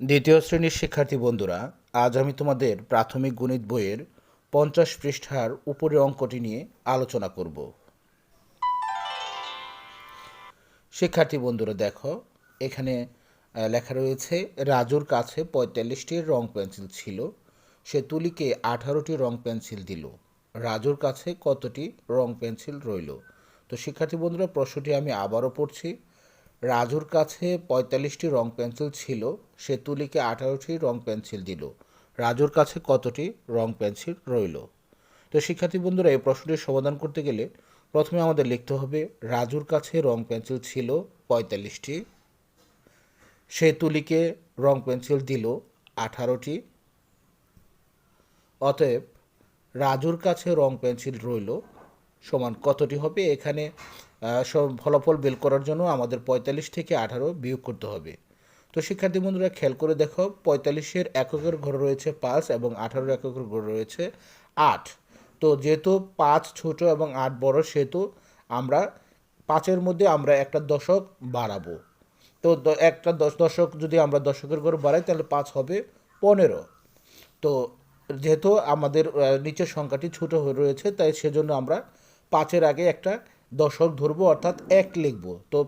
দ্বিতীয় শ্রেণির শিক্ষার্থী বন্ধুরা, আজ আমি তোমাদের প্রাথমিক গণিত বইয়ের পঞ্চাশ পৃষ্ঠার উপরের অঙ্কটি নিয়ে আলোচনা করব। শিক্ষার্থী বন্ধুরা, দেখো, এখানে লেখা রয়েছে, রাজুর কাছে পঁয়তাল্লিশটি রং পেন্সিল ছিল, সে তুলিকে আঠারোটি রং পেন্সিল দিল। রাজুর কাছে কতটি রং পেন্সিল রইল? তো শিক্ষার্থী বন্ধুরা, প্রশ্নটি আমি আবারও পড়ছি। রাজুর কাছে পঁয়তাল্লিশটি রং পেন্সিল ছিল সে তুলিকে আঠারোটি রং পেন্সিল দিল। রাজুর কাছে কতটি রং পেন্সিল রইল? তো শিক্ষার্থী বন্ধুরা, এই প্রশ্নটির সমাধান করতে গেলে প্রথমে আমাদের লিখতে হবে, রাজুর কাছে রং পেন্সিল ছিল পঁয়তাল্লিশটি সে তুলিকে রং পেন্সিল দিল আঠারোটি, অতএব রাজুর কাছে রং পেন্সিল রইল সমান কতটি হবে? এখানে ফলাফল বের করার জন্য আমাদের পঁয়তাল্লিশ থেকে আঠারো বিয়োগ করতে হবে। তো শিক্ষার্থী বন্ধুরা, খেয়াল করে দেখো, পঁয়তাল্লিশের এককের ঘর রয়েছে পাঁচ এবং আঠারোর এককের ঘর রয়েছে আট। তো যেহেতু পাঁচ ছোট এবং আট বড়, সেহেতু আমরা পাঁচের মধ্যে আমরা একটা দশক বাড়াবো। তো একটা দশ, দশক যদি আমরা দশকের ঘর বাড়াই, তাহলে পাঁচ হবে পনেরো। তো যেহেতু আমাদের নিচের সংখ্যাটি ছোট হয়ে রয়েছে, তাই সেজন্য আমরা পাঁচের আগে একটা দশক ধরবো, অর্থাৎ এক লিখব। তো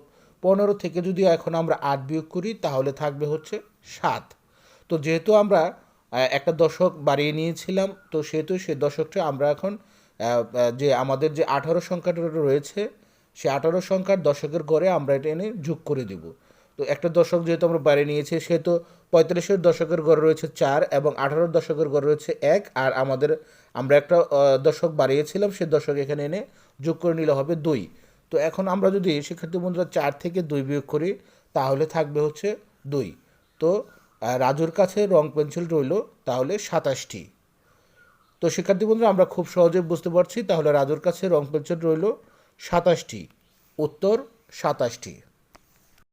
পনেরো থেকে যদি এখন আমরা আট বিয়োগ করি, তাহলে থাকবে হচ্ছে সাত। তো যেহেতু আমরা একটা দশক বাড়িয়ে নিয়েছিলাম, তো সেহেতু সে দশকটা আমরা এখন যে আমাদের যে আঠারো সংখ্যাটা রয়েছে, সে আঠারো সংখ্যার দশকের গড়ে আমরা এটা এনে যোগ করে দেব। তো একটা দশক যেহেতু আমরা বাইরে নিয়েছি, সেহেতু পঁয়তাল্লিশের দশকের ঘরে রয়েছে চার এবং আঠারোর দশকের ঘরে রয়েছে এক। আর আমাদের, আমরা একটা দশক বাড়িয়েছিলাম, সে দশক এখানে এনে যোগ করে নিলে হবে দুই। তো এখন আমরা যদি শিক্ষার্থী বন্ধুরা চার থেকে দুই বিয়োগ করি, তাহলে থাকবে হচ্ছে দুই। তো রাজুর কাছে রং পেন্সিল রইল, তাহলে সাতাশটি। তো শিক্ষার্থী বন্ধুরা, আমরা খুব সহজে বুঝতে পারছি, তাহলে রাজুর কাছে রং পেন্সিল রইল সাতাশটি, উত্তর সাতাশটি।